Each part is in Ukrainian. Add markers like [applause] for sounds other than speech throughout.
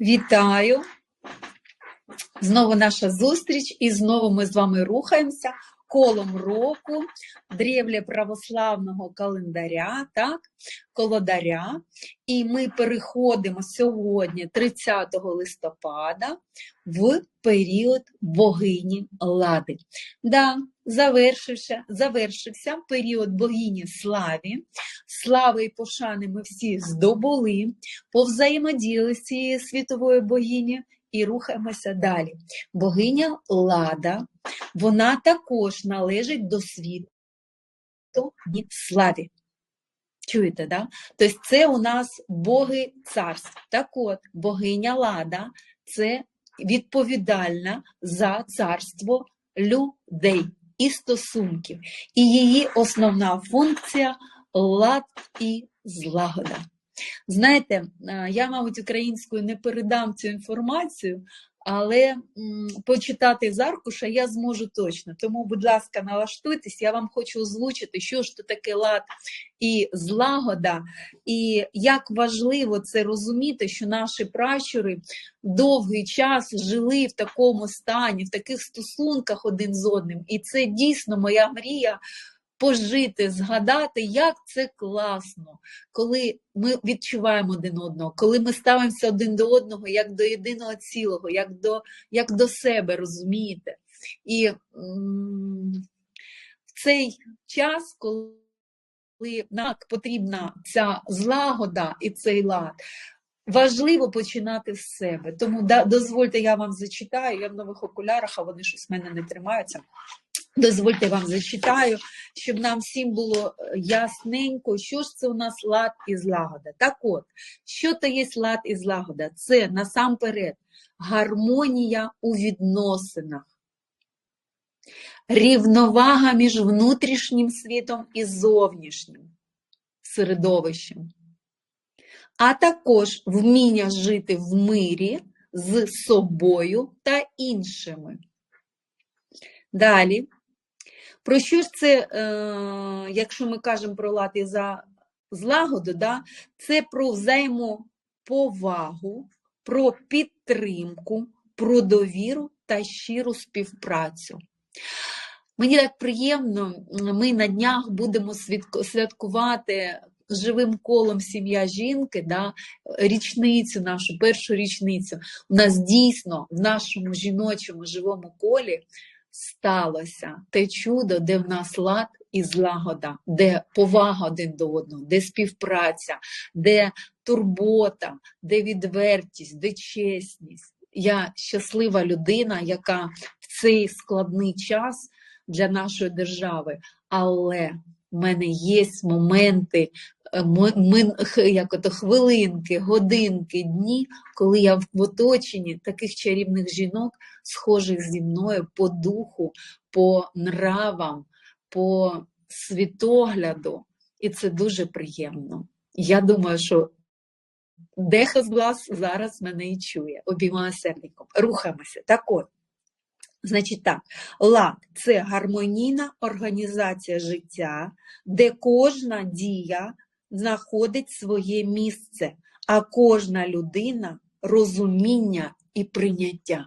Вітаю! Знову наша зустріч, і знову ми з вами рухаємося колом року древле православного календаря, так, колодаря. І ми переходимо сьогодні, 30 листопада, в період богині Лади. Да, завершився, завершився період богині Славі. Слави і пошани ми всі здобули, повзаємодіяли з цією світовою богині і рухаємося далі. Богиня Лада, вона також належить до світу славі. Чуєте, да? Тобто це у нас боги царств. Так от, богиня Лада це відповідальна за царство людей і стосунків. І її основна функція лад і злагода. Знаєте, я, мабуть, українською не передам цю інформацію, але почитати з аркуша я зможу точно. Тому, будь ласка, налаштуйтесь, я вам хочу озвучити, що ж то таке лад і злагода, і як важливо це розуміти, що наші пращури довгий час жили в такому стані, в таких стосунках один з одним. І це дійсно моя мрія пожити, згадати, як це класно, коли ми відчуваємо один одного, коли ми ставимося один до одного як до єдиного цілого, як до як до себе, розумієте? І в цей час, коли нам потрібна ця злагода і цей лад, важливо починати з себе. Тому да, дозвольте, я вам зачитаю, я в нових окулярах, а вони щось в мене не тримаються. Дозвольте вам зачитаю, щоб нам всім було е, ясненько, що ж це у нас лад і злагода. Так от, що то є лад і злагода? Це насамперед гармонія у відносинах, рівновага між внутрішнім світом і зовнішнім середовищем, а також вміння жити в мирі з собою та іншими. Далі. Про що ж це, е, якщо ми кажемо про лад і за злагоду, да, це про взаємоповагу, про підтримку, про довіру та щиру співпрацю. Мені так приємно, ми на днях будемо святкувати живим колом сім'я жінки, да, річницю нашу, першу річницю. У нас дійсно в нашому жіночому живому колі сталося те чудо, де в нас лад і злагода, де повага один до одного, де співпраця, де турбота, де відвертість, де чесність. Я щаслива людина, яка в цей складний час для нашої держави, але в мене є моменти, е, як ото хвилинки, годинки, дні, коли я в оточенні таких чарівних жінок, схожих зі мною по духу, по нравам, по світогляду. І це дуже приємно. Я думаю, що дехто з вас зараз мене і чує, обіймає серденьком. Рухаємося. Так от. Значить так, лад це гармонійна організація життя, де кожна дія знаходить своє місце, а кожна людина розуміння і прийняття.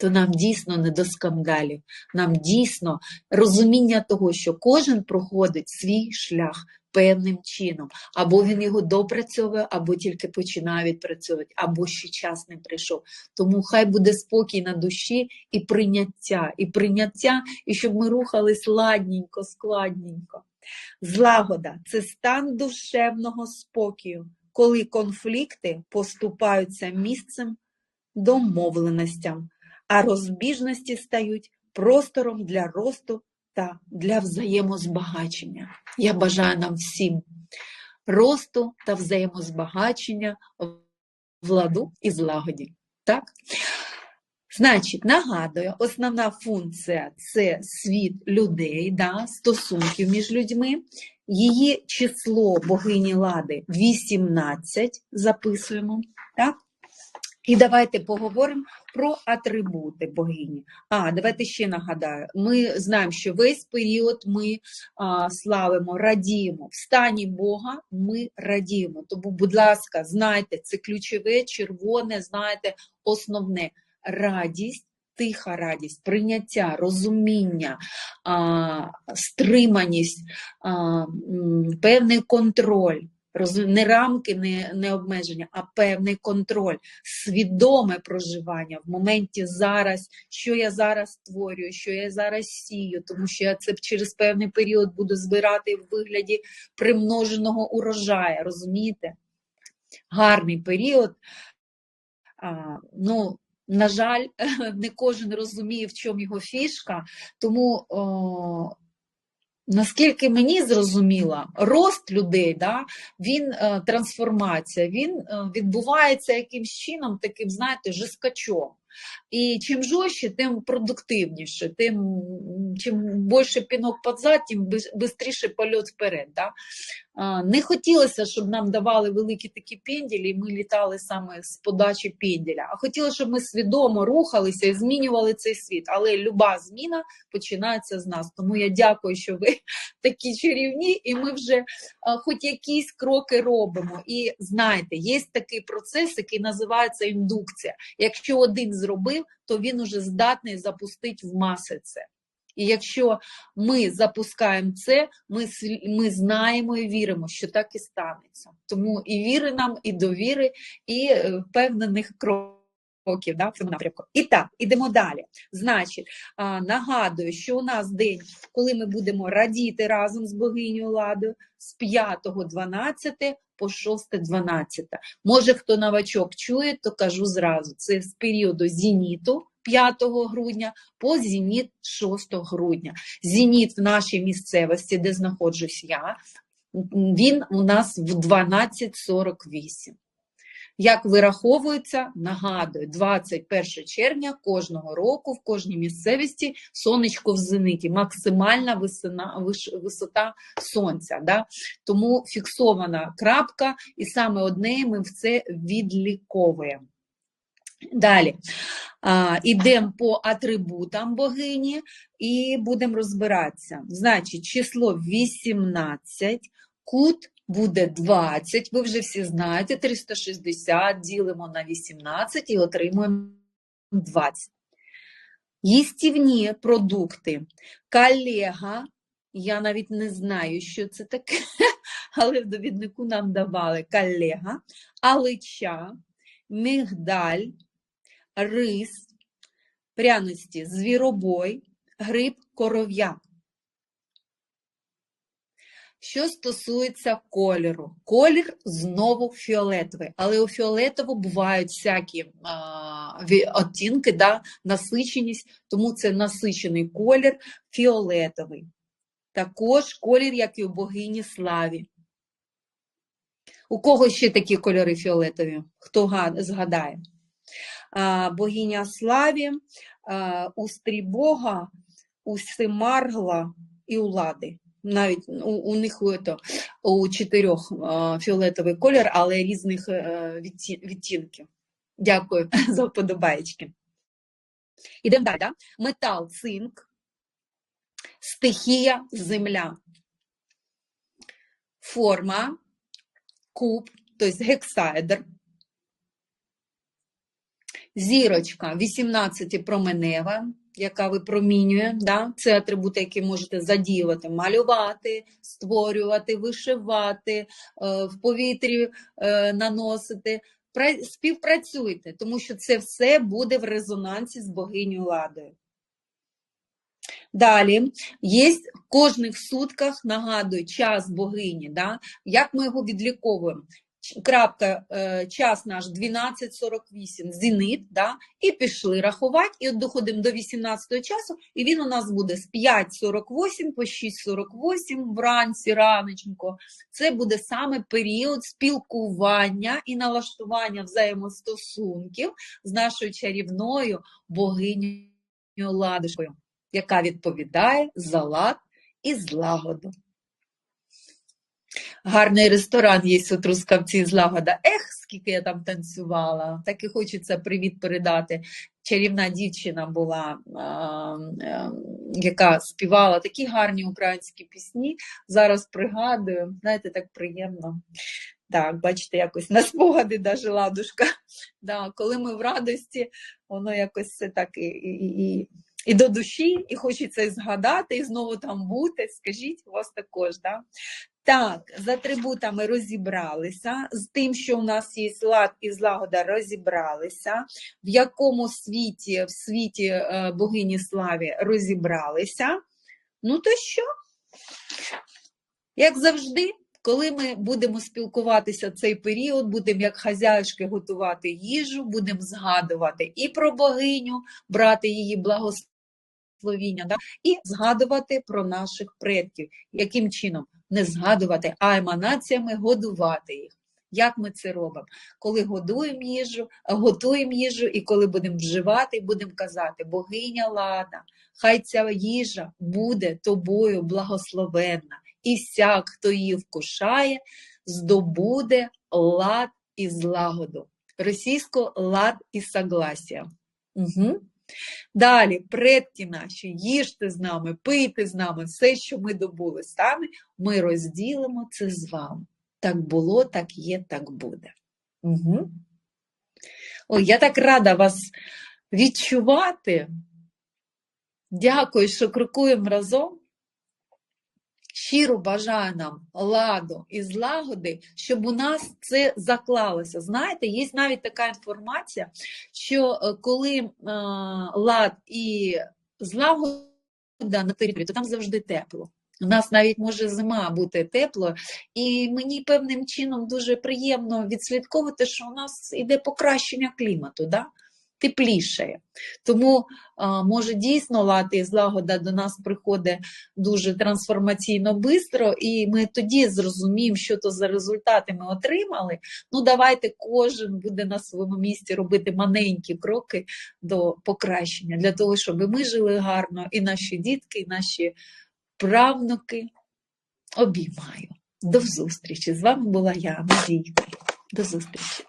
То нам дійсно не до скандалів, нам дійсно розуміння того, що кожен проходить свій шлях певним чином. Або він його допрацьовує, або тільки починає відпрацьовувати, або ще час не прийшов. Тому хай буде спокій на душі і прийняття, і прийняття, і щоб ми рухались ладненько, складненько. Злагода це стан душевного спокою, коли конфлікти поступаються місцем домовленостям, а розбіжності стають простором для росту та для взаємозбагачення. Я бажаю нам всім росту та взаємозбагачення в ладу і злагоді. Так? Значить, нагадую, основна функція це світ людей, да, стосунків між людьми. Її число богині лади 18, записуємо. так? І давайте поговоримо про атрибути богині. А, давайте ще нагадаю: ми знаємо, що весь період ми а, славимо, радіємо. В стані Бога ми радіємо. Тому, будь ласка, знайте, це ключове, червоне, знаєте, основне радість. Тиха радість, прийняття, розуміння, а, стриманість, а, певний контроль, не рамки, не, не обмеження, а певний контроль, свідоме проживання в моменті зараз, що я зараз створюю, що я зараз сію, тому що я це через певний період буду збирати в вигляді примноженого урожаю, розумієте? Гарний період. А, ну, на жаль, [laughs] не кожен розуміє, в чому його фішка, тому о, наскільки мені зрозуміло, рост людей, да, він е, трансформація, він е, відбувається якимсь чином, таким, знаєте, жескачом. І чим жорстче, тим продуктивніше, тим чим більше пінок під зад, тим швидше польот вперед. Да? Не хотілося, щоб нам давали великі такі пенділі, і ми літали саме з подачі пенділя. А хотілося, щоб ми свідомо рухалися і змінювали цей світ. Але люба зміна починається з нас. Тому я дякую, що ви [laughs] такі чарівні, і ми вже хоч якісь кроки робимо. І знаєте, є такий процес, який називається індукція. Якщо один зробив, то він уже здатний запустити в маси це. І якщо ми запускаємо це, ми, ми знаємо і віримо, що так і станеться. Тому і віри нам, і довіри, і е, впевнених кроків да, в цьому напрямку. І так, ідемо далі. Значить, а, нагадую, що у нас день, коли ми будемо радіти разом з богинею Ладою з 5.12 по 6.12. Може, хто новачок чує, то кажу зразу: це з періоду зеніту 5 грудня по зеніт 6 грудня. Зеніт в нашій місцевості, де знаходжусь я, він у нас в 12.48. Як вираховується, нагадую, 21 червня кожного року в кожній місцевості сонечко в зениті, максимальна висина, висота сонця. Да? Тому фіксована крапка, і саме одне ми в це відліковуємо. Далі а, ідемо по атрибутам богині і будемо розбиратися. Значить, число 18, кут буде 20, ви вже всі знаєте, 360 ділимо на 18 і отримуємо 20. Їстівні продукти. Колега, я навіть не знаю, що це таке, [laughs] але в довіднику нам давали колега, алича, мигдаль, рис, пряності, звіробой, гриб, коров'як. Що стосується кольору, колір знову фіолетовий, але у фіолетово бувають всякі а, оттінки, да, насиченість, тому це насичений колір фіолетовий. Також колір, як і у богині Славі. У кого ще такі кольори фіолетові? Хто згадає? А, богиня Славі, а, у Стрібога, у Семаргла і у Лади. Навіть у, у них у, у чотирьох фіолетовий колір, але різних е, відтінків. Дякую [laughs] за вподобаєчки. Ідемо далі. Да? Метал, цинк, стихія, земля. Форма, куб, тобто гексаедр. Зірочка 18 променева, яка випромінює. Да? Це атрибути, які можете задіювати, малювати, створювати, вишивати, е, в повітрі е, наносити. Співпрацюйте, тому що це все буде в резонансі з богиню Ладою. Далі, є в кожних сутках, нагадую, час богині. Да? Як ми його відліковуємо? Крапка, е, час наш 12.48, зенит, да? і пішли рахувати, і от доходимо до 18 часу, і він у нас буде з 5.48 по 6.48 вранці, ранеченько. Це буде саме період спілкування і налаштування взаємостосунків з нашою чарівною богинею Ладушкою, яка відповідає за лад і злагоду. Гарний ресторан є у Трускавці злагода. Ех, скільки я там танцювала. Так і хочеться привіт передати. Чарівна дівчина була, а, яка співала такі гарні українські пісні. Зараз пригадую, знаєте, так приємно. Так, бачите, якось на спогади даже ладушка. Да, коли ми в радості, воно якось все так і, і, і, і до душі, і хочеться згадати, і знову там бути. Скажіть, у вас також, да? Так, з атрибутами розібралися, з тим, що у нас є лад і злагода, розібралися, в якому світі, в світі е, богині славі розібралися. Ну то що? Як завжди, коли ми будемо спілкуватися цей період, будемо як хазяюшки готувати їжу, будемо згадувати і про богиню, брати її благословіння, да? і згадувати про наших предків. Яким чином? Не згадувати, а еманаціями годувати їх. Як ми це робимо? Коли годуємо їжу, готуємо їжу, і коли будемо вживати, будемо казати, богиня лада, хай ця їжа буде тобою благословенна, і всяк, хто її вкушає, здобуде лад і злагоду. Російсько лад і согласія. Угу. Далі, предки наші, їжте з нами, пийте з нами, все, що ми добули самі, ми розділимо це з вами. Так було, так є, так буде. Угу. Ой, я так рада вас відчувати. Дякую, що крокуємо разом. Щиро бажаю нам ладу і злагоди, щоб у нас це заклалося. Знаєте, є навіть така інформація, що е, коли е, лад і злагода на території, то там завжди тепло. У нас навіть може зима бути тепло, і мені певним чином дуже приємно відслідковувати, що у нас іде покращення клімату. Да? Теплішає. Тому, може, дійсно лати і злагода до нас приходить дуже трансформаційно швидко, і ми тоді зрозуміємо, що то за результати ми отримали. Ну, давайте кожен буде на своєму місці робити маленькі кроки до покращення, для того, щоб ми жили гарно, і наші дітки, і наші правнуки. Обіймаю. До зустрічі! З вами була я, Надійка. До зустрічі!